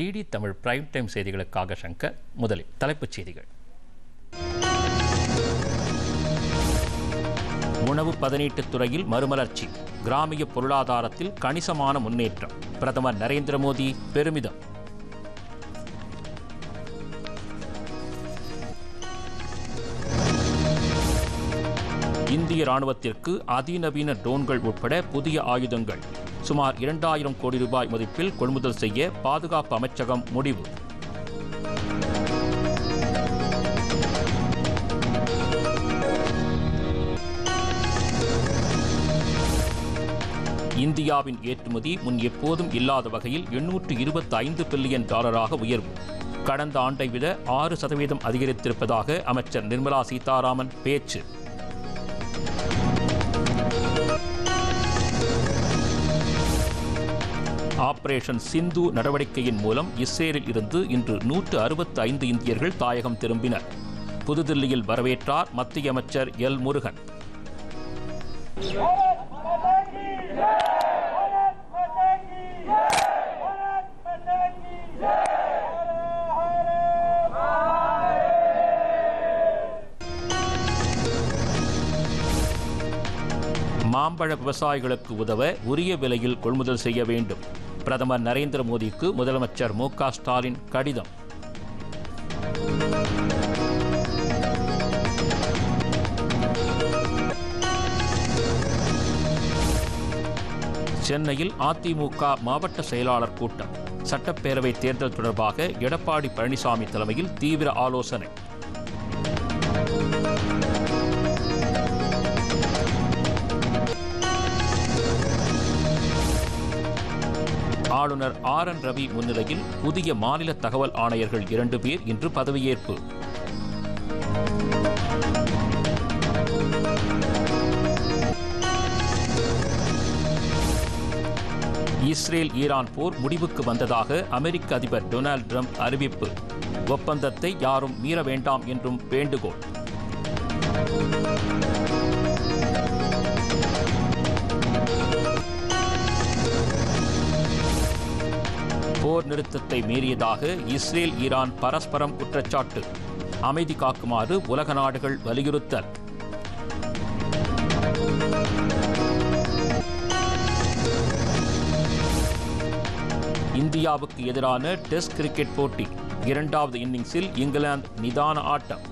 DD Tamil prime time செய்திகளுக்காக சங்கர் முதலில் தலைப்புச் செய்திகள். உணவு பதனீட்டுத் துறையில் மறுமலர்ச்சி கிராமிய பொருளாதாரத்தில் கணிசமான முன்னேற்றம் பிரதமர் நரேந்திர மோடி பெருமிதம். இந்திய ராணுவத்திற்கு அதிநவீன ட்ரோன்கள் உட்பட புதிய ஆயுதங்கள். சுமார் இரண்டாயிரம் கோடி ரூபாய் மதிப்பில் கொள்முதல் செய்ய பாதுகாப்பு அமைச்சகம் முடிவு. இந்தியாவின் ஏற்றுமதி முன் எப்போதும் இல்லாத வகையில் எண்ணூற்று இருபத்தி ஐந்து பில்லியன் டாலராக உயர்வு. கடந்த ஆண்டை விட ஆறு சதவீதம் அதிகரித்திருப்பதாக அமைச்சர் நிர்மலா சீதாராமன் பேச்சு. ஆபரேஷன் சிந்து நடவடிக்கையின் மூலம் இஸ்ரேலில் இருந்து இன்று நூற்று அறுபத்தி ஐந்து இந்தியர்கள் தாயகம் திரும்பினர். புதுதில்லியில் வரவேற்றார் மத்திய அமைச்சர் எல். முருகன். மாம்பழ விவசாயிகளுக்கு உதவ உரிய விலையில் கொள்முதல் செய்ய வேண்டும். பிரதமர் நரேந்திர மோடிக்கு முதலமைச்சர் மு க ஸ்டாலின் கடிதம். சென்னையில் அதிமுக மாவட்ட செயலாளர் கூட்டம். சட்டப்பேரவை தேர்தல் தொடர்பாக எடப்பாடி பழனிசாமி தலைமையில் தீவிர ஆலோசனை. ஆளுநர் ஆர் என் ரவி முன்னிலையில் புதிய மாநில தகவல் ஆணையர்கள் இரண்டு பேர் இன்று பதவியேற்பு. இஸ்ரேல் ஈரான் போர் முடிவுக்கு வந்ததாக அமெரிக்க அதிபர் டொனால்டு ட்ரம்ப் அறிவிப்பு. ஒப்பந்தத்தை யாரும் மீற வேண்டாம் என்றும் வேண்டுகோள். போர் நிறுத்தத்தை மீறியதாக இஸ்ரேல் ஈரான் பரஸ்பரம் குற்றச்சாட்டு. அமைதி காக்குமாறு உலக நாடுகள் வலியுறுத்தல். இந்தியாவுக்கு எதிரான டெஸ்ட் கிரிக்கெட் போட்டி. இரண்டாவது இன்னிங்ஸில் இங்கிலாந்து நிதான ஆட்டம்.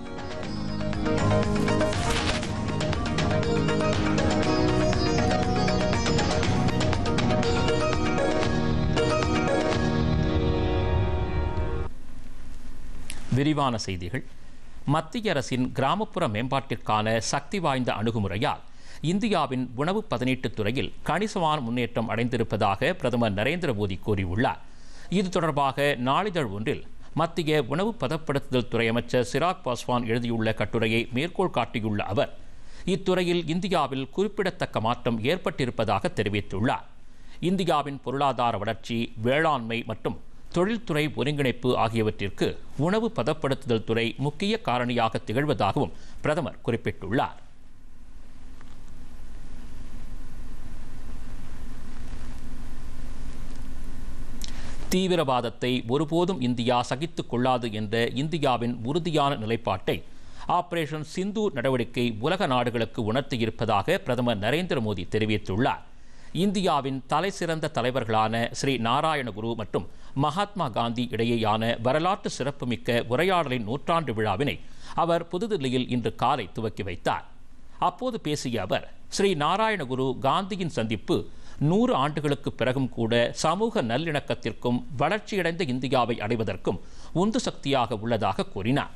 விரிவான செய்திகள். மத்திய அரசின் கிராமப்புற மேம்பாட்டிற்கான சக்தி வாய்ந்த அணுகுமுறையால் இந்தியாவின் உணவு பதனீட்டுத் துறையில் கணிசமான முன்னேற்றம் அடைந்திருப்பதாக பிரதமர் நரேந்திர மோடி கூறியுள்ளார். இது தொடர்பாக நாளிதழ் ஒன்றில் மத்திய உணவு பதப்படுத்துதல் துறை அமைச்சர் சிராக் பாஸ்வான் எழுதியுள்ள கட்டுரையை மேற்கோள் காட்டியுள்ள அவர் இத்துறையில் இந்தியாவில் குறிப்பிடத்தக்க மாற்றம் ஏற்பட்டிருப்பதாக தெரிவித்துள்ளார். இந்தியாவின் பொருளாதார வளர்ச்சி வேளாண்மை மற்றும் தொழில்துறை ஒருங்கிணைப்பு ஆகியவற்றிற்கு உணவு பதப்படுத்துதல் துறை முக்கிய காரணியாக திகழ்வதாகவும் பிரதமர் குறிப்பிட்டுள்ளார். தீவிரவாதத்தை ஒருபோதும் இந்தியா சகித்துக் கொள்ளாது என்ற இந்தியாவின் உறுதியான நிலைப்பாட்டை ஆபரேஷன் சிந்து நடவடிக்கை உலக நாடுகளுக்கு உணர்த்தியிருப்பதாக பிரதமர் நரேந்திர மோடி தெரிவித்துள்ளார். இந்தியாவின் தலைசிறந்த தலைவர்களான ஸ்ரீ நாராயணகுரு மற்றும் மகாத்மா காந்தி இடையேயான வரலாற்று சிறப்புமிக்க உரையாடலின் நூற்றாண்டு விழாவினை அவர் புதுதில்லியில் இன்று காலை துவக்கி வைத்தார் அப்போது பேசிய அவர் ஸ்ரீ நாராயணகுரு காந்தியின் சந்திப்பு நூறு ஆண்டுகளுக்கு பிறகும் கூட சமூக நல்லிணக்கத்திற்கும் வளர்ச்சியடைந்த இந்தியாவை அடைவதற்கும் உந்து சக்தியாக உள்ளதாக கூறினார்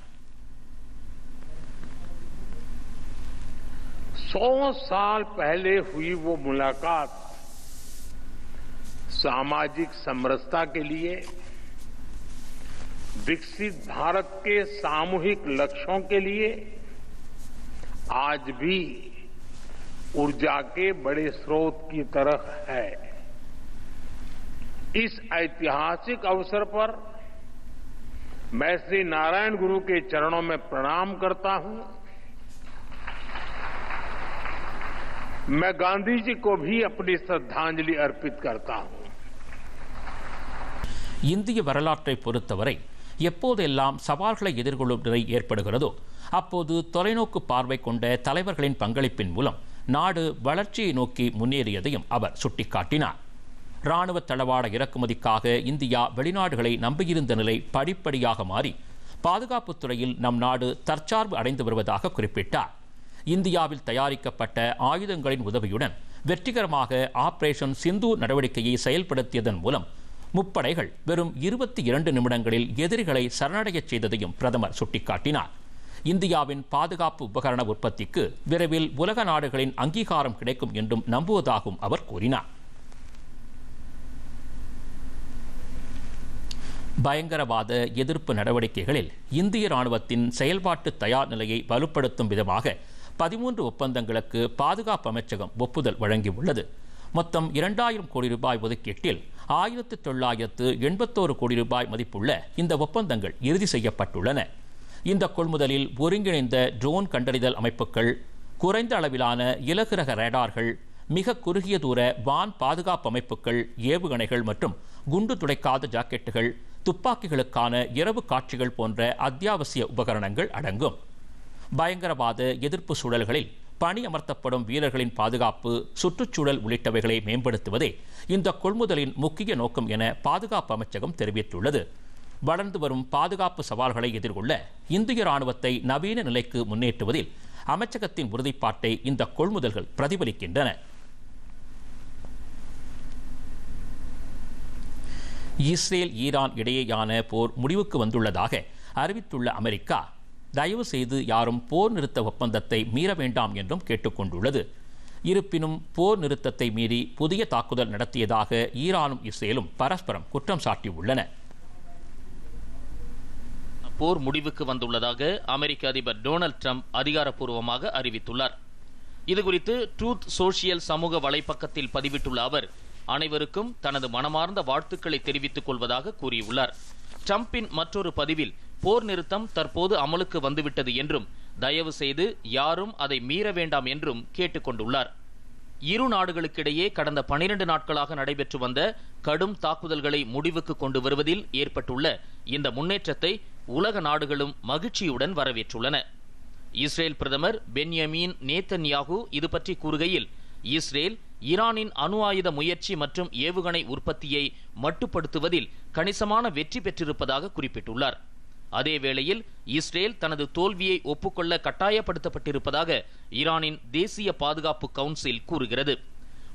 सौ साल पहले हुई वो मुलाकात सामाजिक समरसता के लिए विकसित भारत के सामूहिक लक्ष्यों के लिए आज भी ऊर्जा के बड़े स्रोत की तरह है। इस ऐतिहासिक अवसर पर मैं श्री नारायण गुरु के चरणों में प्रणाम करता हूँ। मैं गांधी जी को भी अपनी श्रद्धांजलि अर्पित करता हूँ। இந்திய வரலாற்றை பொறுத்தவரை எப்போதெல்லாம் சவால்களை எதிர்கொள்ளும் நிலை ஏற்படுகிறதோ அப்போது தொலைநோக்கு பார்வை கொண்ட தலைவர்களின் பங்களிப்பின் மூலம் நாடு வளர்ச்சியை நோக்கி முன்னேறியதையும் அவர் சுட்டிக்காட்டினார். இராணுவ தளவாட இறக்குமதிக்காக இந்தியா வெளிநாடுகளை நம்பியிருந்த நிலை படிப்படியாக மாறி பாதுகாப்புத் துறையில் நம் நாடு தற்சார்பு அடைந்து வருவதாக குறிப்பிட்டார். இந்தியாவில் தயாரிக்கப்பட்ட ஆயுதங்களின் உதவியுடன் வெற்றிகரமாக ஆபரேஷன் சிந்து நடவடிக்கையை செயல்படுத்தியதன் மூலம் முப்படைகள் வெறும் இருபத்தி இரண்டு நிமிடங்களில் எதிரிகளை சரணடையச் செய்ததையும் பிரதமர் சுட்டிக்காட்டினார். இந்தியாவின் பாதுகாப்பு உபகரண உற்பத்திக்கு விரைவில் உலக நாடுகளின் அங்கீகாரம் கிடைக்கும் என்றும் நம்புவதாகவும் அவர் கூறினார். பயங்கரவாத எதிர்ப்பு நடவடிக்கைகளில் இந்திய ராணுவத்தின் செயல்பாட்டு தயார் நிலையை வலுப்படுத்தும் விதமாக பதிமூன்று ஒப்பந்தங்களுக்கு பாதுகாப்பு அமைச்சகம் ஒப்புதல் வழங்கியுள்ளது. மொத்தம் இரண்டாயிரம் கோடி ரூபாய் ஒதுக்கீட்டில் ஆயிரத்து தொள்ளாயிரத்து எண்பத்தோரு கோடி ரூபாய் மதிப்புள்ள இந்த ஒப்பந்தங்கள் இறுதி செய்யப்பட்டுள்ளன. இந்த கொள்முதலில் ஒருங்கிணைந்த ட்ரோன் கண்டறிதல் அமைப்புகள் குறைந்த அளவிலான இலகுரக ரேடார்கள் மிக குறுகிய தூர வான் பாதுகாப்பு அமைப்புகள் ஏவுகணைகள் மற்றும் குண்டு துடைக்காத ஜாக்கெட்டுகள் துப்பாக்கிகளுக்கான இரவு காட்சிகள் போன்ற அத்தியாவசிய உபகரணங்கள் அடங்கும். பயங்கரவாத எதிர்ப்பு சூழல்களில் பணி அமர்த்தப்படும் வீரர்களின் பாதுகாப்பு சுற்றுச்சூழல் உள்ளிட்டவைகளை மேம்படுத்துவதே இந்த கொள்முதலின் முக்கிய நோக்கம் என பாதுகாப்பு அமைச்சகம் தெரிவித்துள்ளது. வளர்ந்து வரும் பாதுகாப்பு சவால்களை எதிர்கொள்ள இந்திய ராணுவத்தை நவீன நிலைக்கு முன்னேற்றுவதில் அமைச்சகத்தின் உறுதிப்பாட்டை இந்த கொள்முதல்கள் பிரதிபலிக்கின்றன. இஸ்ரேல் ஈரான் இடையேயான போர் முடிவுக்கு வந்துள்ளதாக அறிவித்துள்ள அமெரிக்கா தயவு செய்து யாரும் போர் நிறுத்த ஒப்பந்தத்தை மீற வேண்டாம் என்றும் கேட்டுக்கொண்டுள்ளது. இருப்பினும் போர் நிறுத்தத்தை மீறி புதிய தாக்குதல் நடத்தியதாக ஈரானும் இஸ்ரேலும் பரஸ்பரம் குற்றம் சாட்டியுள்ளன. போர் முடிவுக்கு வந்துள்ளதாக அமெரிக்க அதிபர் டொனால்ட் ட்ரம்ப் அதிகாரப்பூர்வமாக அறிவித்துள்ளார். இதுகுறித்து ட்ரூத் சோஷியல் சமூக வலைப்பக்கத்தில் பதிவிட்டுள்ள அவர் அனைவருக்கும் தனது மனமார்ந்த வாழ்த்துக்களை தெரிவித்துக் கொள்வதாக கூறியுள்ளார். ட்ரம்பின் மற்றொரு பதிவில் போர் நிறுத்தம் தற்போது அமலுக்கு வந்துவிட்டது என்றும் தயவு செய்து யாரும் அதை மீற வேண்டாம் என்றும் கேட்டுக்கொண்டுள்ளார். இரு நாடுகளுக்கிடையே கடந்த பனிரண்டு நாட்களாக நடைபெற்று வந்த கடும் தாக்குதல்களை முடிவுக்கு கொண்டு வருவதில் ஏற்பட்டுள்ள இந்த முன்னேற்றத்தை உலக நாடுகளும் மகிழ்ச்சியுடன் வரவேற்றுள்ளன. இஸ்ரேல் பிரதமர் பென்யமீன் நேத்தன்யாகு இது பற்றி கூறுகையில் இஸ்ரேல் ஈரானின் அணு ஆயுத முயற்சி மற்றும் ஏவுகணை உற்பத்தியை மட்டுப்படுத்துவதில் கணிசமான வெற்றி பெற்றிருப்பதாக குறிப்பிட்டுள்ளார். அதேவேளையில் இஸ்ரேல் தனது தோல்வியை ஒப்புக்கொள்ள கட்டாயப்படுத்தப்பட்டிருப்பதாக ஈரானின் தேசிய பாதுகாப்பு கவுன்சில் கூறுகிறது.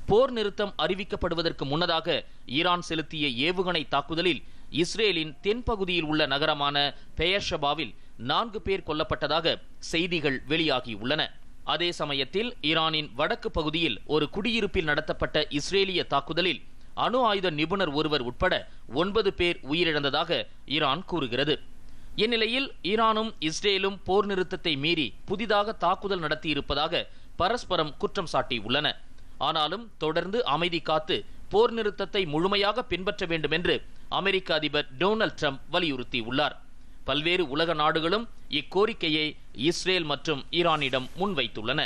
போர் நிறுத்தம் அறிவிக்கப்படுவதற்கு முன்னதாக ஈரான் செலுத்திய ஏவுகணை தாக்குதலில் இஸ்ரேலின் தென்பகுதியில் உள்ள நகரமான பெயர்ஷபாவில் நான்கு பேர் கொல்லப்பட்டதாக செய்திகள் வெளியாகியுள்ளன. அதே சமயத்தில் ஈரானின் வடக்கு பகுதியில் ஒரு குடியிருப்பில் நடத்தப்பட்ட இஸ்ரேலிய தாக்குதலில் அணு ஆயுத நிபுணர் ஒருவர் உட்பட ஒன்பது பேர் உயிரிழந்ததாக ஈரான் கூறுகிறது. இந்நிலையில் ஈரானும் இஸ்ரேலும் போர் நிறுத்தத்தை மீறி புதிதாக தாக்குதல் நடத்தியிருப்பதாக பரஸ்பரம் குற்றம் சாட்டியுள்ளன. ஆனாலும் தொடர்ந்து அமைதி காத்து போர் நிறுத்தத்தை முழுமையாக பின்பற்ற வேண்டும் என்று அமெரிக்க அதிபர் டொனால்ட் ட்ரம்ப் வலியுறுத்தியுள்ளார். பல்வேறு உலக நாடுகளும் இக்கோரிக்கையை இஸ்ரேல் மற்றும் ஈரானிடம் முன்வைத்துள்ளன.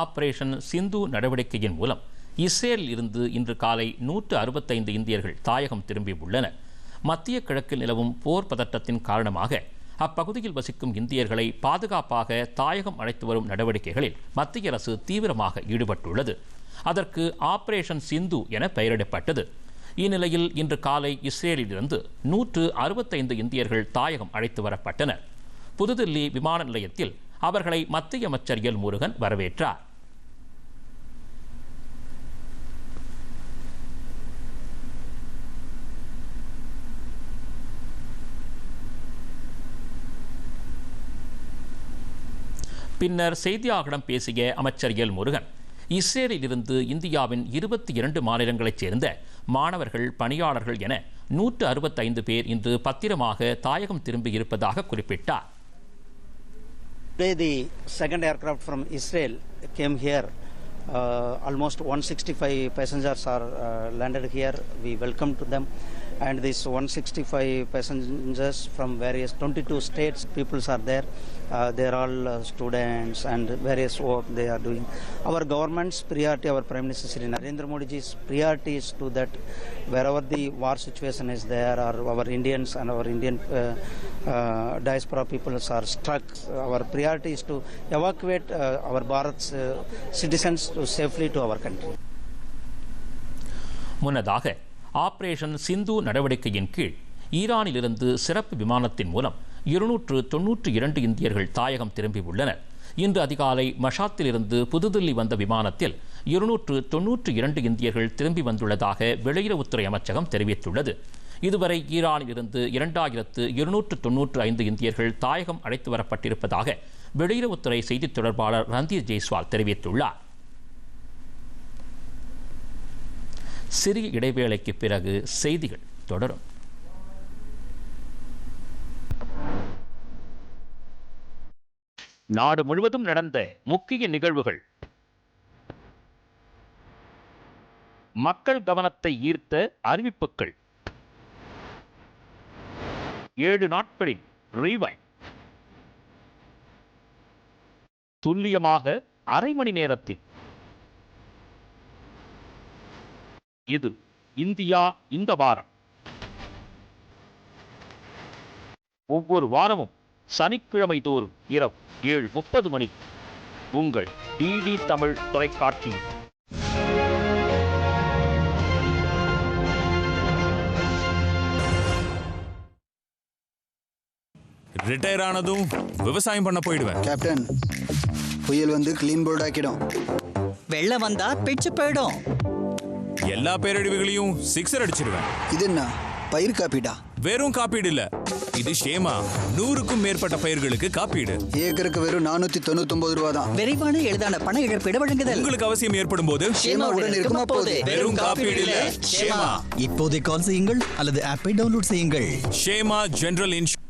ஆபரேஷன் சிந்து நடவடிக்கையின் மூலம் இஸ்ரேலில் இருந்து இன்று காலை நூற்று அறுபத்தைந்து இந்தியர்கள் தாயகம் திரும்பியுள்ளனர். மத்திய கிழக்கில் நிலவும் போர் பதட்டத்தின் காரணமாக அப்பகுதியில் வசிக்கும் இந்தியர்களை பாதுகாப்பாக தாயகம் அழைத்து வரும் நடவடிக்கைகளில் மத்திய அரசு தீவிரமாக ஈடுபட்டுள்ளது. அதற்கு ஆபரேஷன் சிந்து என பெயரிடப்பட்டது. இந்நிலையில் இன்று காலை இஸ்ரேலிலிருந்து நூற்று அறுபத்தைந்து இந்தியர்கள் தாயகம் அழைத்து வரப்பட்டனர். புதுதில்லி விமான நிலையத்தில் அவர்களை மத்திய அமைச்சர் எல் முருகன் வரவேற்றார். பின்னர் செய்தியாளர்களிடம் பேசிய அமைச்சர் எல் முருகன் இஸ்ரேலில் இருந்து இந்தியாவின் இருபத்தி இரண்டு மாநிலங்களைச் சேர்ந்த மாணவர்கள் பணியாளர்கள் என நூற்று அறுபத்தைந்து பேர் இன்று பத்திரமாக தாயகம் திரும்பியிருப்பதாக குறிப்பிட்டார் Today, the second aircraft from Israel came here. Uh, almost 165 passengers are uh, landed here. We welcome to them. and these 165 passengers from various 22 states peoples are there uh, they are all uh, students and various work they are doing our government's priority our prime minister Shri narendra modi ji's priority is to that wherever the war situation is there or our indians and our indian uh, uh, diaspora peoples are struck our priority is to evacuate uh, our bharat's uh, citizens to safely to our country முன்னதாக operation Sindhu நடவடிக்கையின் கீழ் ஈரானிலிருந்து சிறப்பு விமானத்தின் மூலம் இருநூற்று தொன்னூற்று இரண்டு இந்தியர்கள் தாயகம் திரும்பியுள்ளனர். இன்று அதிகாலை மஷாத்திலிருந்து புதுதில்லி வந்த விமானத்தில் இருநூற்று தொன்னூற்று இரண்டு இந்தியர்கள் திரும்பி வந்துள்ளதாக வெளியுறவுத்துறை அமைச்சகம் தெரிவித்துள்ளது. இதுவரை ஈரானில் இருந்து இரண்டாயிரத்து இருநூற்று தொன்னூற்று ஐந்து இந்தியர்கள் தாயகம் அழைத்து வரப்பட்டிருப்பதாக வெளியுறவுத்துறை செய்தித் தொடர்பாளர் ரந்தீர் ஜெய்ஸ்வால் தெரிவித்துள்ளார். சிறிய இடைவேளைக்கு பிறகு செய்திகள் தொடரும். நாடு முழுவதும் நடந்த முக்கிய நிகழ்வுகள். மக்கள் கவனத்தை ஈர்த்த அறிவிப்புகள். ஏழு நாட்களின் துல்லியமாக அரை மணி நேரத்தில். இது இந்தியா இந்த வாரம். ஒவ்வொரு வாரமும் சனிக்கிழமை தோறும் இரவு ஏழு முப்பது மணி உங்கள் டிடி தமிழ் தொலைக்காட்சியில் ரிட்டையர் ஆனதும் விவசாயம் பண்ண போயிடுவேன். கேப்டன் புயல் வந்து க்ளீன் போர்ட் ஆக்கிடும். வெள்ளம் வந்தா பிச்சு போயிடும். எல்லா பேரழிவுகளையும் சிக்ஸர் அடிச்சிருவேன் இது என்ன? பயிர் காப்பீடா? வெறும் காப்பீடு இல்ல. இது ஷேமா. நூறுக்கும் மேற்பட்ட பயிர்களுக்கு காப்பீடு. ஏக்கருக்கு வெறும் நானூத்தி தொண்ணூத்தி ரூபா தான் விரைவான எளிதான பண இழப்பீடு வழங்குதல். உங்களுக்கு அவசியம் ஏற்படும் போது ஷேமாவுடன் இருக்குமா போகுது வெறும் காப்பீடு இல்ல. ஷேமா. இப்போதே கால் செய்யுங்கள் அல்லது ஆப்பை டவுன்லோட் செய்யுங்கள். ஷேமா ஜெனரல் இன்சூரன்ஸ்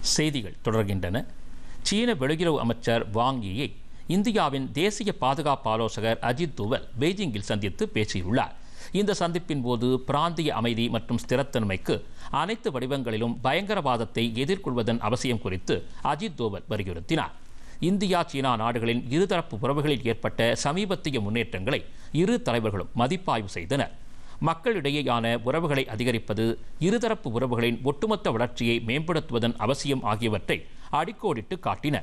செய்திகள் தொடர்கின்றன. சீன வெளியுறவு அமைச்சர் வாங் யியை இந்தியாவின் தேசிய பாதுகாப்பு ஆலோசகர் அஜித் தோவல் பெய்ஜிங்கில் சந்தித்து பேசியுள்ளார். இந்த சந்திப்பின் போது பிராந்திய அமைதி மற்றும் ஸ்திரத்தன்மைக்கு அனைத்து வடிவங்களிலும் பயங்கரவாதத்தை எதிர்கொள்வதன் அவசியம் குறித்து அஜித் தோவல் வலியுறுத்தினார். இந்தியா சீனா நாடுகளின் இருதரப்பு உறவுகளில் ஏற்பட்ட சமீபத்திய முன்னேற்றங்களை இரு தலைவர்களும் மதிப்பாய்வு செய்தனர். மக்களிடையேயான உறவுகளை அதிகரிப்பது இருதரப்பு உறவுகளின் ஒட்டுமொத்த வளர்ச்சியை மேம்படுத்துவதன் அவசியம் ஆகியவற்றை அடிக்கோடிட்டு காட்டின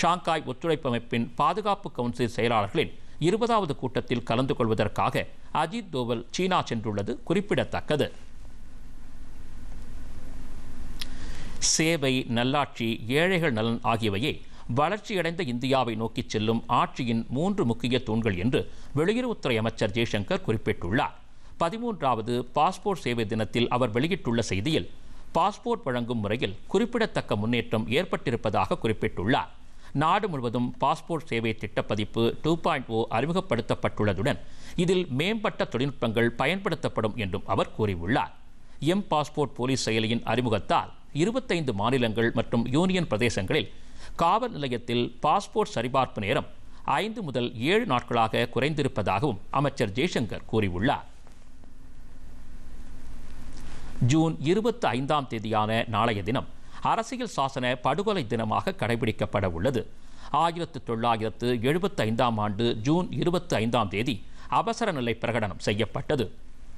ஷாங்காய் ஒத்துழைப்பு அமைப்பின் பாதுகாப்பு கவுன்சில் செயலாளர்களின் இருபதாவது கூட்டத்தில் கலந்து கொள்வதற்காக அஜித் தோவல் சீனா சென்றுள்ளது குறிப்பிடத்தக்கது. சேவை நல்லாட்சி ஏழைகள் நலன் ஆகியவையே வளர்ச்சியடைந்த இந்தியாவை நோக்கிச் செல்லும் ஆட்சியின் மூன்று முக்கிய தூண்கள் என்று வெளியுறவுத்துறை அமைச்சர் ஜெய்சங்கர் குறிப்பிட்டுள்ளார். பதிமூன்றாவது பாஸ்போர்ட் சேவை தினத்தில் அவர் வெளியிட்டுள்ள செய்தியில் பாஸ்போர்ட் வழங்கும் முறையில் குறிப்பிடத்தக்க முன்னேற்றம் ஏற்பட்டிருப்பதாக குறிப்பிட்டுள்ளார். நாடு முழுவதும் பாஸ்போர்ட் சேவை திட்டப்பதிப்பு டூ பாயிண்ட் ஓ அறிமுகப்படுத்தப்பட்டுள்ளதுடன் இதில் மேம்பட்ட தொழில்நுட்பங்கள் பயன்படுத்தப்படும் என்றும் அவர் கூறியுள்ளார். எம் பாஸ்போர்ட் போலீஸ் செயலியின் அறிமுகத்தால் இருபத்தைந்து மாநிலங்கள் மற்றும் யூனியன் பிரதேசங்களில் காவல் நிலையத்தில் பாஸ்போர்ட் சரிபார்ப்பு நேரம் ஐந்து முதல் ஏழு நாட்களாக குறைந்திருப்பதாகவும் அமைச்சர் ஜெய்சங்கர் கூறியுள்ளார். ஜூன் இருபத்தி ஐந்தாம் தேதியான நாளைய தினம் அரசியல் சாசன படுகொலை தினமாக கடைபிடிக்கப்பட உள்ளது. ஆயிரத்து தொள்ளாயிரத்து எழுபத்தி ஐந்தாம் ஆண்டு ஜூன் இருபத்தி ஐந்தாம் தேதி அவசர நிலை பிரகடனம் செய்யப்பட்டது.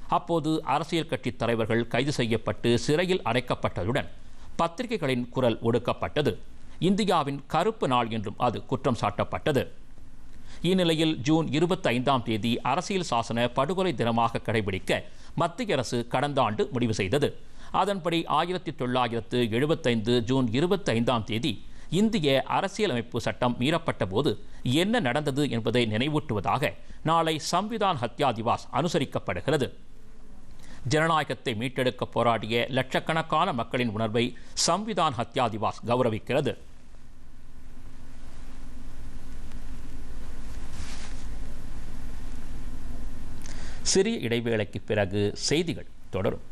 அப்போது அரசியல் கட்சி தலைவர்கள் கைது செய்யப்பட்டு சிறையில் அடைக்கப்பட்டதுடன் பத்திரிகைகளின் குரல் ஒடுக்கப்பட்டது. இந்தியாவின் கருப்பு நாள் என்றும் அது குற்றம் சாட்டப்பட்டது. இந்நிலையில் ஜூன் இருபத்தி ஐந்தாம் தேதி அரசியல் சாசன படுகொலை தினமாக கடைபிடிக்க மத்திய அரசு கடந்த ஆண்டு முடிவு செய்தது. அதன்படி ஆயிரத்தி தொள்ளாயிரத்து எழுபத்தைந்து ஜூன் இருபத்தி ஐந்தாம் தேதி இந்திய அரசியலமைப்பு சட்டம் மீறப்பட்ட போது என்ன நடந்தது என்பதை நினைவூட்டுவதாக நாளை சம்விதான் ஹத்யா திவாஸ் அனுசரிக்கப்படுகிறது. ஜனநாயகத்தை மீட்டெடுக்க போராடிய லட்சக்கணக்கான மக்களின் உணர்வை சம்விதான் ஹத்யா திவாஸ் கௌரவிக்கிறது. சிறிய இடைவேளைக்கு பிறகு செய்திகள் தொடரும்.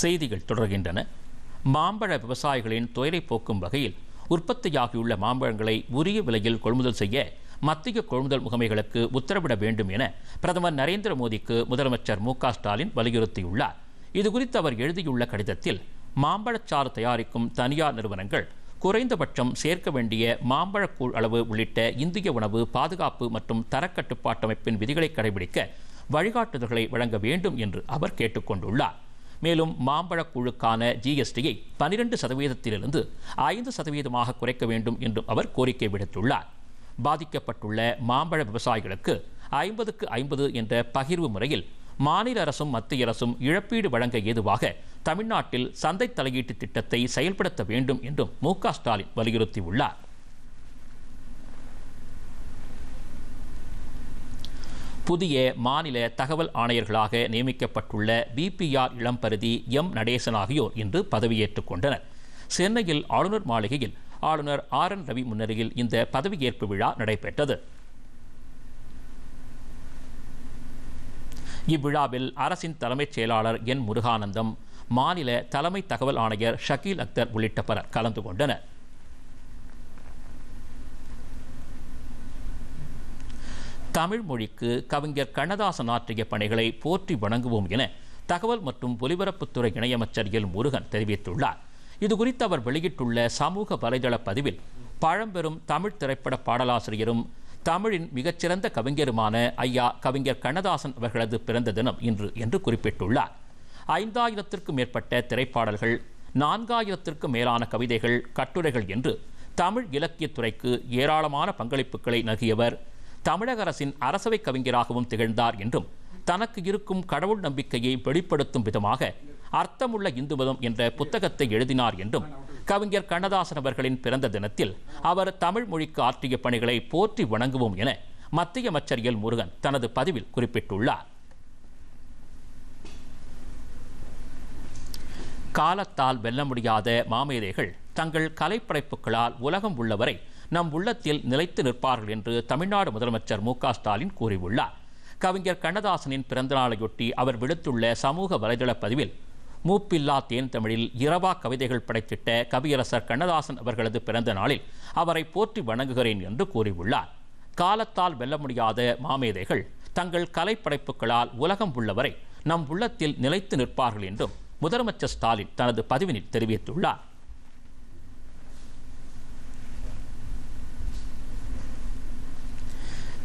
செய்திகள் தொடர்கின்றன. மாம்பழ விவசாயிகளின் துயரை போக்கும் வகையில் உற்பத்தியாகியுள்ள மாம்பழங்களை உரிய விலையில் கொள்முதல் செய்ய மத்திய கொள்முதல் முகமைகளுக்கு உத்தரவிட வேண்டும் என பிரதமர் நரேந்திர மோடிக்கு முதலமைச்சர் மு ஸ்டாலின் வலியுறுத்தியுள்ளார். இதுகுறித்து அவர் எழுதியுள்ள கடிதத்தில் மாம்பழச்சாறு தயாரிக்கும் தனியார் நிறுவனங்கள் குறைந்தபட்சம் சேர்க்க வேண்டிய மாம்பழக்கூழ் அளவு உள்ளிட்ட இந்திய உணவு பாதுகாப்பு மற்றும் தரக்கட்டுப்பாட்டு அமைப்பின் விதிகளை கடைபிடிக்க வழிகாட்டுதல்களை வழங்க வேண்டும் என்று அவர் கேட்டுக்கொண்டுள்ளார். மேலும் மாம்பழக்கூழுக்கான ஜிஎஸ்டியை பனிரெண்டு சதவீதத்திலிருந்து ஐந்து சதவீதமாக குறைக்க வேண்டும் என்றும் அவர் கோரிக்கை விடுத்துள்ளார். பாதிக்கப்பட்டுள்ள மாம்பழ விவசாயிகளுக்கு ஐம்பதுக்கு ஐம்பது என்ற பகிர்வு முறையில் மாநில அரசும் மத்திய அரசும் இழப்பீடு வழங்க ஏதுவாக தமிழ்நாட்டில் சந்தை தலையீட்டு திட்டத்தை செயல்படுத்த வேண்டும் என்றும் மு க ஸ்டாலின் வலியுறுத்தியுள்ளார். புதிய மாநில தகவல் ஆணையர்களாக நியமிக்கப்பட்டுள்ள பிபிஆர் இளம்பருதி எம். நடேசன் ஆகியோர் இன்று பதவியேற்றுக் கொண்டனர். சென்னையில் ஆளுநர் மாளிகையில் ஆளுநர் ஆர். என். ரவி முன்னிலையில் இந்த பதவியேற்பு விழா நடைபெற்றது. இவ்விழாவில் அரசின் தலைமைச் செயலாளர் என். முருகானந்தம் மாநில தலைமை தகவல் ஆணையர் ஷக்கீல் அக்தர் உள்ளிட்ட பலர் கலந்து கொண்டனர். தமிழ் மொழிக்கு கவிஞர் கண்ணதாசன் ஆற்றிய பணிகளை போற்றி வணங்குவோம் என தகவல் மற்றும் ஒலிபரப்புத்துறை இணையமைச்சர் எல் முருகன் தெரிவித்துள்ளார். இதுகுறித்து அவர் வெளியிட்டுள்ள சமூக வலைதள பதிவில் பழம்பெரும் தமிழ் திரைப்பட பாடலாசிரியரும் தமிழின் மிகச்சிறந்த கவிஞருமான ஐயா கவிஞர் கண்ணதாசன் அவர்களது பிறந்த தினம் இன்று என்று குறிப்பிட்டுள்ளார். ஐந்தாயிரத்திற்கும் மேற்பட்ட திரைப்பாடல்கள் நான்காயிரத்திற்கும் மேலான கவிதைகள் கட்டுரைகள் என்று தமிழ் இலக்கியத்துறைக்கு ஏராளமான பங்களிப்புகளை நல்கியவர் தமிழக அரசின் அரசவை கவிஞராகவும் திகழ்ந்தார் என்றும் தனக்கு இருக்கும் கடவுள் நம்பிக்கையை வெளிப்படுத்தும் விதமாக அர்த்தமுள்ள இந்து மதம் என்ற புத்தகத்தை எழுதினார் என்றும் கவிஞர் கண்ணதாசன் அவர்களின் பிறந்த தினத்தில் அவர் தமிழ் மொழிக்கு ஆற்றிய பணிகளை போற்றி வணங்குவோம் என மத்திய அமைச்சர் எல். முருகன் தனது பதிவில் குறிப்பிட்டுள்ளார். காலத்தால் வெல்ல முடியாத மாமேதைகள் தங்கள் கலைப்படைப்புகளால் உலகம் உள்ளவரை நம் உள்ளத்தில் நிலைத்து நிற்பார்கள் என்று தமிழ்நாடு முதலமைச்சர் மு ஸ்டாலின் கூறியுள்ளார். கவிஞர் கண்ணதாசனின் பிறந்தநாளையொட்டி அவர் விடுத்துள்ள சமூக வலைதள பதிவில் மூப்பில்லா தேன் தமிழில் இரவா கவிதைகள் படைத்திட்ட கவியரசர் கண்ணதாசன் அவர்களது பிறந்த நாளில் அவரை போற்றி வணங்குகிறேன் என்று கூறியுள்ளார். காலத்தால் வெல்ல முடியாத மாமேதைகள் தங்கள் கலைப்படைப்புகளால் உலகம் உள்ளவரை நம் உள்ளத்தில் நிலைத்து நிற்பார்கள் என்றும் முதலமைச்சர் ஸ்டாலின் தனது பதிவினில் தெரிவித்துள்ளார்.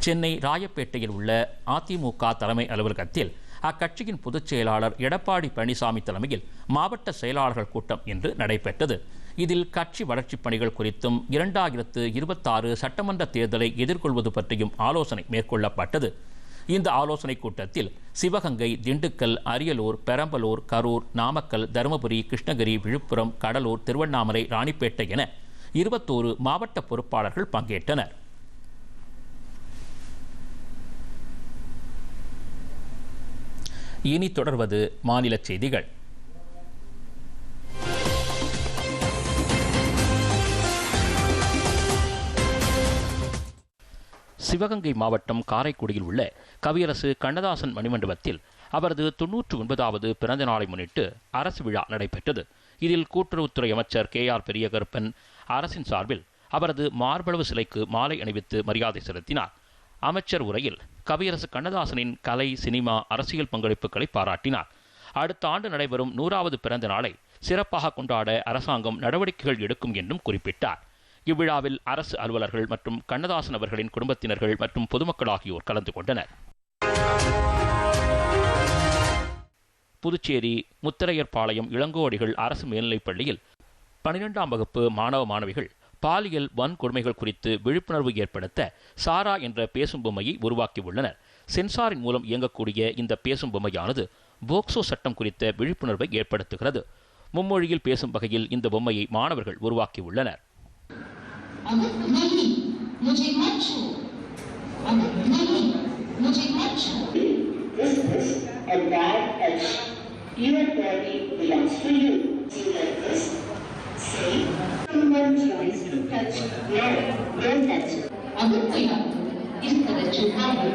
சென்னை ராயப்பேட்டையில் உள்ள அதிமுக தலைமை அலுவலகத்தில் அக்கட்சியின் பொதுச் செயலாளர் எடப்பாடி பழனிசாமி தலைமையில் மாவட்ட செயலாளர்கள் கூட்டம் இன்று நடைபெற்றது. இதில் கட்சி வளர்ச்சிப் பணிகள் குறித்தும் இரண்டாயிரத்து இருபத்தாறு சட்டமன்ற தேர்தலை எதிர்கொள்வது பற்றியும் ஆலோசனை மேற்கொள்ளப்பட்டது. இந்த ஆலோசனைக் கூட்டத்தில் சிவகங்கை திண்டுக்கல் அரியலூர் பெரம்பலூர் கரூர் நாமக்கல் தருமபுரி கிருஷ்ணகிரி விழுப்புரம் கடலூர் திருவண்ணாமலை ராணிப்பேட்டை என இருபத்தோரு மாவட்ட பொறுப்பாளர்கள் பங்கேற்றனர். இனி தொடர்வது மாநில செய்திகள். சிவகங்கை மாவட்டம் காரைக்குடியில் உள்ள கவியரசு கண்ணதாசன் மணிமண்டபத்தில் அவரது தொன்னூற்று ஒன்பதாவது பிறந்த நாளை முன்னிட்டு அரசு விழா நடைபெற்றது. இதில் கூட்டுறவுத்துறை அமைச்சர் கே ஆர் பெரியகருப்பன் அரசின் சார்பில் அவரது மார்பளவு சிலைக்கு மாலை அணிவித்து மரியாதை செலுத்தினார். அமைச்சர் உரையில் கவியரசு கண்ணதாசனின் கலை சினிமா அரசியல் பங்களிப்புகளை பாராட்டினார். அடுத்த ஆண்டு நடைபெறும் நூறாவது பிறந்த நாளை சிறப்பாக கொண்டாட அரசாங்கம் நடவடிக்கைகள் எடுக்கும் என்றும் குறிப்பிட்டார். இவ்விழாவில் அரசு அலுவலர்கள் மற்றும் கண்ணதாசன் அவர்களின் குடும்பத்தினர்கள் மற்றும் பொதுமக்கள் ஆகியோர் கலந்து கொண்டனர். புதுச்சேரி முத்திரையர்பாளையம் இளங்கோடிகள் அரசு மேல்நிலைப் பள்ளியில் பனிரெண்டாம் வகுப்பு மாணவ மாணவிகள் பாலியல் வன்கொடுமைகள் குறித்து விழிப்புணர்வு ஏற்படுத்த சாரா என்ற பேசும் பொம்மையை உருவாக்கியுள்ளனர். சென்சாரின் மூலம் இயங்கக்கூடிய இந்த பேசும் பொம்மையானது போக்சோ சட்டம் குறித்த விழிப்புணர்வை ஏற்படுத்துகிறது. மும்மொழியில் பேசும் வகையில் இந்த பொம்மையை மாணவர்கள் உருவாக்கியுள்ளனர். Your body belongs to you. You like this? Say, someone tries to touch you. Don't touch it. अगर कोई आपको इस तरह छूता है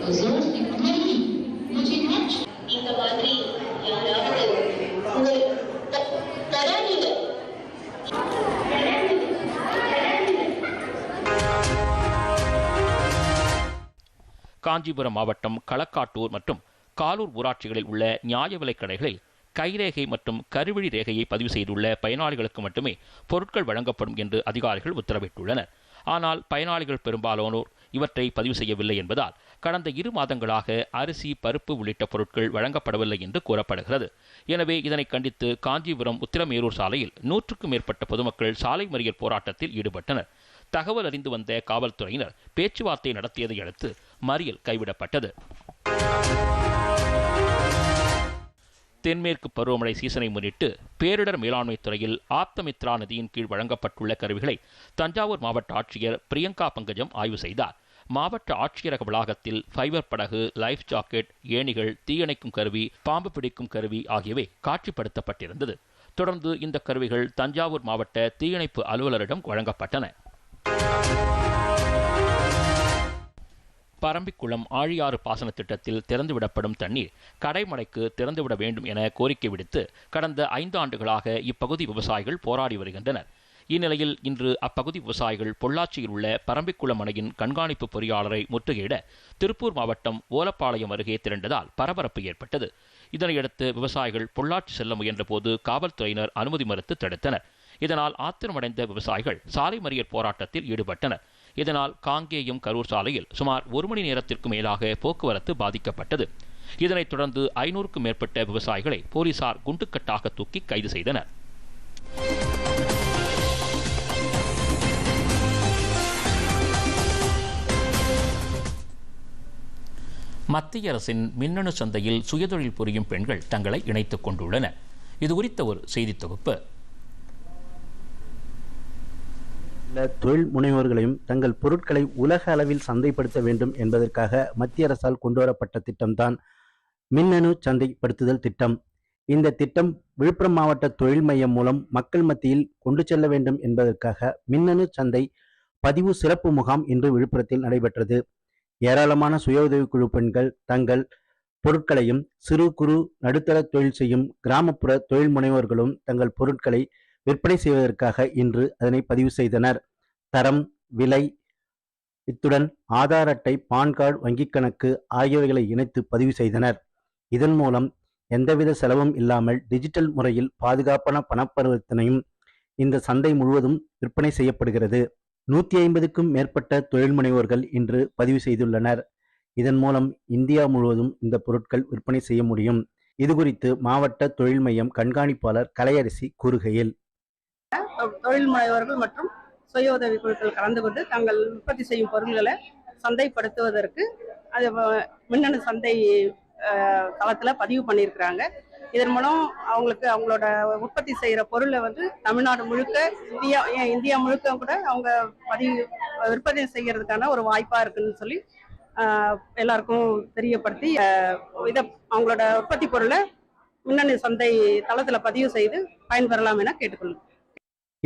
तो जोर से नहीं मुझे मत छू இந்த மாதிரி யாராவது உங்களை த- தராதீங்க காஞ்சிபுரம் மாவட்டம் களக்காட்டூர் மற்றும் காலூர் ஊராட்சிகளில் உள்ள நியாய விலைக் கடைகளில் கைரேகை மற்றும் கருவிழி ரேகையை பதிவு செய்துள்ள பயனாளிகளுக்கு மட்டுமே பொருட்கள் வழங்கப்படும் என்று அதிகாரிகள் உத்தரவிட்டுள்ளனர். ஆனால் பயனாளிகள் பெரும்பாலானோர் இவற்றை பதிவு செய்யவில்லை என்பதால் கடந்த இரு மாதங்களாக அரிசி பருப்பு உள்ளிட்ட பொருட்கள் வழங்கப்படவில்லை என்று கூறப்படுகிறது. எனவே இதனை கண்டித்து காஞ்சிபுரம் உத்திரமேரூர் சாலையில் நூற்றுக்கும் மேற்பட்ட பொதுமக்கள் சாலை மறியல் போராட்டத்தில் ஈடுபட்டனர். தகவல் அறிந்து வந்த காவல்துறையினர் பேச்சுவார்த்தை நடத்தியதை அடுத்து மறியல் கைவிடப்பட்டது. தென்மேற்கு பருவமழை சீசனை முன்னிட்டு பேரிடர் மேலாண்மை துறையில் ஆப்தமித்ரா நதியின் கீழ் வழங்கப்பட்டுள்ள கருவிகளை தஞ்சாவூர் மாவட்ட ஆட்சியர் பிரியங்கா பங்கஜம் ஆய்வு செய்தார். மாவட்ட ஆட்சியரக வளாகத்தில் ஃபைபர் படகு லைஃப் ஜாக்கெட் ஏணிகள் தீயணைக்கும் கருவி பாம்பு பிடிக்கும் கருவி ஆகியவை காட்சிப்படுத்தப்பட்டிருந்தது. தொடர்ந்து இந்த கருவிகள் தஞ்சாவூர் மாவட்ட தீயணைப்பு அலுவலரிடம் வழங்கப்பட்டன. பரம்பிக்குளம் ஆழியாறு பாசன திட்டத்தில் திறந்துவிடப்படும் தண்ணீர் கடைமடைக்கு திறந்துவிட வேண்டும் என கோரிக்கை விடுத்து கடந்த ஐந்து ஆண்டுகளாக இப்பகுதி விவசாயிகள் போராடி வருகின்றனர். இந்நிலையில் இன்று அப்பகுதி விவசாயிகள் பொள்ளாச்சியில் உள்ள பரம்பிக்குளம் அணையின் கண்காணிப்பு பொறியாளரை முற்றுகையிட திருப்பூர் மாவட்டம் ஓலப்பாளையம் அருகே திரண்டதால் பரபரப்பு ஏற்பட்டது. இதனையடுத்து விவசாயிகள் பொள்ளாச்சி செல்ல முயன்றபோது காவல்துறையினர் அனுமதி மறுத்து தடுத்தனர். இதனால் ஆத்திரமடைந்த விவசாயிகள் சாலை மறியல் போராட்டத்தில் ஈடுபட்டனர். இதனால் காங்கேயம் கரூர் சாலையில் சுமார் ஒரு மணி நேரத்திற்கு மேலாக போக்குவரத்து பாதிக்கப்பட்டது. இதனைத் தொடர்ந்து ஐநூறுக்கும் மேற்பட்ட விவசாயிகளை போலீசார் குண்டுக்கட்டாக தூக்கி கைது செய்தனர். மத்திய அரசின் மின்னணு சந்தையில் சுயதொழில் புரியும் பெண்கள் தங்களை இணைத்துக் கொண்டுள்ளனர். இது குறித்த ஒரு செய்தி தொகுப்பு. உள்ள தொழில் முனைவோர்களையும் தங்கள் பொருட்களை உலக அளவில் சந்தைப்படுத்த வேண்டும் என்பதற்காக மத்திய அரசால் கொண்டுவரப்பட்ட திட்டம்தான் மின்னணு சந்தைப்படுத்துதல் திட்டம். இந்த திட்டம் விழுப்புரம் மாவட்ட தொழில் மையம் மூலம் மக்கள் மத்தியில் கொண்டு செல்ல வேண்டும் என்பதற்காக மின்னணு சந்தை பதிவு சிறப்பு முகாம் இன்று விழுப்புரத்தில் நடைபெற்றது. ஏராளமான சுய உதவிக்குழு பெண்கள் தங்கள் பொருட்களையும் சிறு குறு நடுத்தர தொழில் செய்யும் கிராமப்புற தொழில் முனைவோர்களும் தங்கள் பொருட்களை விற்பனை செய்வதற்காக இன்று அதனை பதிவு செய்தனர். தரம் விலை இத்துடன் ஆதார் அட்டை பான் கார்டு வங்கிக் கணக்கு ஆகியவைகளை இணைத்து பதிவு செய்தனர். இதன் மூலம் எந்தவித செலவும் இல்லாமல் டிஜிட்டல் முறையில் பாதுகாப்பான பணப்பரிவர்த்தனையும் இந்த சந்தை முழுவதும் விற்பனை செய்யப்படுகிறது. நூற்றி ஐம்பதுக்கும் மேற்பட்ட தொழில் முனைவோர்கள் இன்று பதிவு செய்துள்ளனர். இதன் மூலம் இந்தியா முழுவதும் இந்த பொருட்கள் விற்பனை செய்ய முடியும். இதுகுறித்து மாவட்ட தொழில் மையம் கண்காணிப்பாளர் கலையரசி கூறுகையில் தொழில் முனைவர்கள் மற்றும் சுய உதவி குழுக்கள் கலந்து கொண்டு தங்கள் உற்பத்தி செய்யும் பொருள்களை சந்தைப்படுத்துவதற்கு அது மின்னணு சந்தை தளத்தில் பதிவு பண்ணியிருக்கிறாங்க. இதன் மூலம் அவங்களுக்கு அவங்களோட உற்பத்தி செய்கிற பொருளை வந்து தமிழ்நாடு முழுக்க இந்தியா ஏன் இந்தியா முழுக்க கூட அவங்க பதிவு விற்பனை செய்கிறதுக்கான ஒரு வாய்ப்பாக இருக்குன்னு சொல்லி எல்லாருக்கும் தெரியப்படுத்தி இதை அவங்களோட உற்பத்தி பொருளை மின்னணு சந்தை தளத்தில் பதிவு செய்து பயன்பெறலாம் என கேட்டுக்கொள்ளும்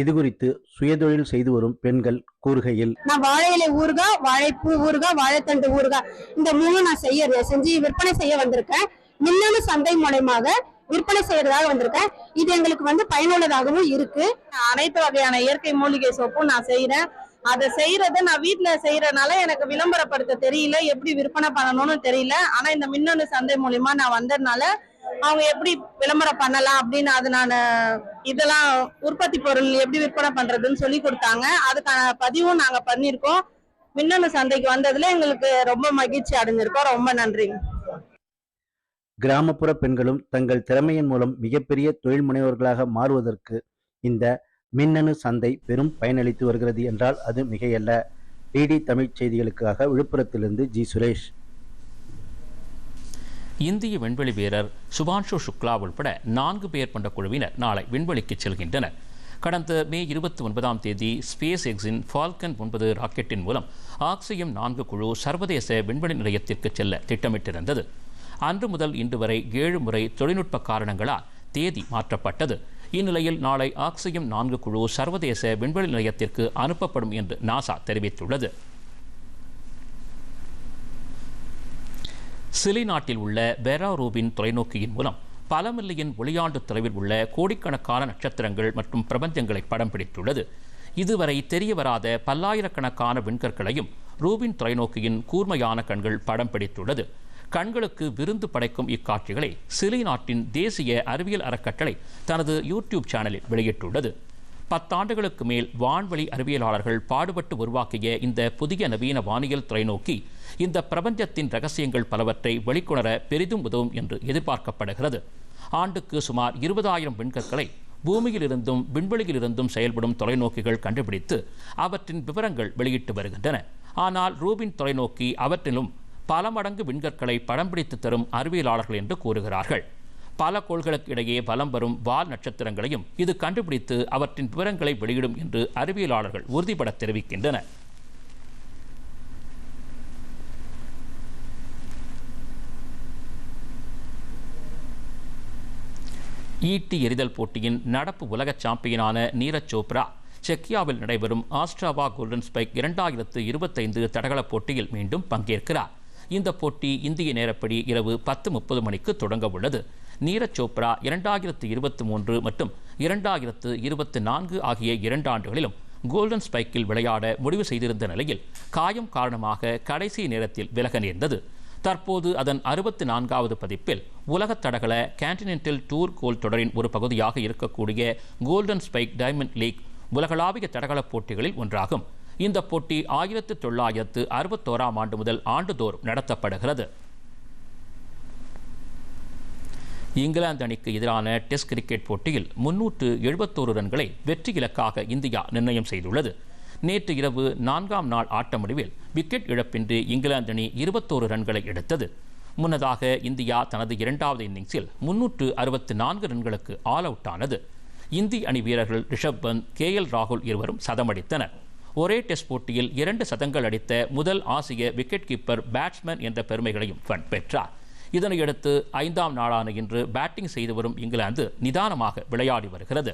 இது குறித்து சுயதொழில் செய்து வரும் பெண்கள் கூறுகையில் நான் வாழை இலை ஊறுகாய் வாழைப்பூ ஊறுகாய் வாழைத்தண்டு ஊறுகாய் இந்த மூணு நான் செய்ய செஞ்சு விற்பனை செய்ய வந்திருக்கேன். மின்னணு சந்தை மூலயமாக விற்பனை செய்யறதாக வந்திருக்கேன். இது எங்களுக்கு வந்து பயனுள்ளதாகவும் இருக்கு. அனைத்து வகையான இயற்கை மூலிகை சோப்பும் நான் செய்யறேன் அதை செய்யறத நான் வீட்டுல செய்யறதுனால எனக்கு விளம்பரப்படுத்த தெரியல எப்படி விற்பனை பண்ணணும்னு தெரியல. ஆனா இந்த மின்னணு சந்தை மூலியமா நான் வந்ததுனால அவங்க எப்படி விளம்பரம் பண்ணலாம் அப்படின்னு அது நான் இதெல்லாம் உற்பத்தி பொருள் எப்படி விற்பனை பண்றதுன்னு சொல்லி கொடுத்தாங்க. அதுக்கான பதிவும் நாங்க பண்ணிருக்கோம் மின்னணு சந்தைக்கு வந்ததுல எங்களுக்கு ரொம்ப மகிழ்ச்சி அடைஞ்சிருக்கோம். ரொம்ப நன்றிங்க கிராமப்புற பெண்களும் தங்கள் திறமையின் மூலம் மிகப்பெரிய தொழில் முனைவோர்களாக மாறுவதற்கு இந்த மின்னணு சந்தை பெரும் பயனளித்து வருகிறது என்றால் அது மிகையல்ல. டிடி தமிழ் செய்திகளுக்காக விழுப்புரத்திலிருந்து ஜி சுரேஷ். இந்திய விண்வெளி வீரர் சுபான்ஷு சுக்லா உள்பட நான்கு பேர் கொண்ட குழுவினர் நாளை விண்வெளிக்கு செல்கின்றனர். கடந்த மே இருபத்தி ஒன்பதாம் தேதி ஸ்பேஸ் எக்ஸின் ஃபால்கன் ஒன்பது ராக்கெட்டின் மூலம் ஆக்சியம் நான்கு குழு சர்வதேச விண்வெளி நிலையத்திற்கு செல்ல திட்டமிட்டிருந்தது. அன்று முதல் இன்று வரை ஏழு முறை தொழில்நுட்ப காரணங்களால் தேதி மாற்றப்பட்டது. இந்நிலையில் நாளை ஆக்சியம் நான்கு குழு சர்வதேச விண்வெளி நிலையத்திற்கு அனுப்பப்படும் என்று நாசா தெரிவித்துள்ளது. சிலி நாட்டில் உள்ள பெராரூபின் தொலைநோக்கியின் மூலம் பல மில்லியன் ஒளியாண்டு தொலைவில் உள்ள கோடிக்கணக்கான நட்சத்திரங்கள் மற்றும் பிரபஞ்சங்களை படம் பிடித்துள்ளது. இதுவரை தெரிய வராத பல்லாயிரக்கணக்கான விண்கற்களையும் ரூபின் தொலைநோக்கியின் கூர்மையான கண்கள் படம் பிடித்துள்ளது. கண்களுக்கு விருந்து படைக்கும் இக்காட்சிகளை சிலி நாட்டின் தேசிய அறிவியல் அறக்கட்டளை தனது யூடியூப் சேனலில் வெளியிட்டுள்ளது. பத்தாண்டுகளுக்கு மேல் வான்வெளி அறிவியலாளர்கள் பாடுபட்டு உருவாக்கிய இந்த புதிய நவீன வானியல் தொலைநோக்கி இந்த பிரபஞ்சத்தின் ரகசியங்கள் பலவற்றை வெளிக்கொணர பெரிதும் உதவும் என்று எதிர்பார்க்கப்படுகிறது. ஆண்டுக்கு சுமார் இருபதாயிரம் விண்கற்களை பூமியிலிருந்தும் விண்வெளியிலிருந்தும் செயல்படும் தொலைநோக்கிகள் கண்டுபிடித்து அவற்றின் விவரங்கள் வெளியிட்டு வருகின்றன. ஆனால் ரூபின் தொலைநோக்கி அவற்றிலும் பல மடங்கு விண்கற்களை படம் பிடித்து தரும் அறிவியலாளர்கள் என்று கூறுகிறார்கள். பல கோள்களுக்கு இடையே வலம் வரும் வால் நட்சத்திரங்களையும் இது கண்டுபிடித்து அவற்றின் விவரங்களை வெளியிடும் என்று அறிவியலாளர்கள் உறுதிபட தெரிவிக்கின்றனர். ஈட்டி எறிதல் போட்டியின் நடப்பு உலக சாம்பியனான நீரஜ் சோப்ரா செக்கியாவில் நடைபெறும் ஆஸ்ட்ராவா கோல்டன் ஸ்பைக் இரண்டாயிரத்து இருபத்தைந்து தடகள போட்டியில் மீண்டும் பங்கேற்கிறார். இந்த போட்டி இந்திய நேரப்படி இரவு பத்து முப்பது மணிக்கு தொடங்க உள்ளது. நீரஜ் சோப்ரா இரண்டாயிரத்து இருபத்தி மூன்று மற்றும் இரண்டாயிரத்து இருபத்தி நான்கு ஆகிய இரண்டு ஆண்டுகளிலும் கோல்டன் ஸ்பைக்கில் விளையாட முடிவு செய்திருந்த நிலையில் காயம் காரணமாக கடைசி நேரத்தில் விலக நேர்ந்தது. தற்போது அதன் அறுபத்தி நான்காவது பதிப்பில் உலக தடகள கேண்டினென்டல் டூர் கோல் தொடரின் ஒரு பகுதியாக இருக்கக்கூடிய கோல்டன் ஸ்பைக் டைமண்ட் லீக் உலகளாவிய தடகள போட்டிகளில் ஒன்றாகும். இந்த போட்டி ஆயிரத்து தொள்ளாயிரத்து அறுபத்தோராம் ஆண்டு முதல் ஆண்டுதோறும் நடத்தப்படுகிறது. இங்கிலாந்து அணிக்கு எதிரான டெஸ்ட் கிரிக்கெட் போட்டியில் முன்னூற்று எழுபத்தோரு ரன்களை வெற்றி இலக்காக இந்தியா நிர்ணயம் செய்துள்ளது. நேற்று இரவு நான்காம் நாள் ஆட்ட முடிவில் விக்கெட் இழப்பின்றி இங்கிலாந்து அணி இருபத்தோரு ரன்களை எடுத்தது. முன்னதாக இந்தியா தனது இரண்டாவது இன்னிங்ஸில் முன்னூற்று அறுபத்தி நான்கு ரன்களுக்கு ஆல் அவுட் ஆனது. இந்திய அணி வீரர்கள் ரிஷப் பந்த் கே எல் ராகுல் இருவரும் சதமடித்தனர். ஒரே டெஸ்ட் போட்டியில் இரண்டு சதங்கள் அடித்த முதல் ஆசிய விக்கெட் கீப்பர் பேட்ஸ்மேன் என்ற பெருமைகளையும் ஃபன் பெற்றார். இதனையடுத்து ஐந்தாம் நாளான இன்று பேட்டிங் செய்து வரும் இங்கிலாந்து நிதானமாக விளையாடி வருகிறது.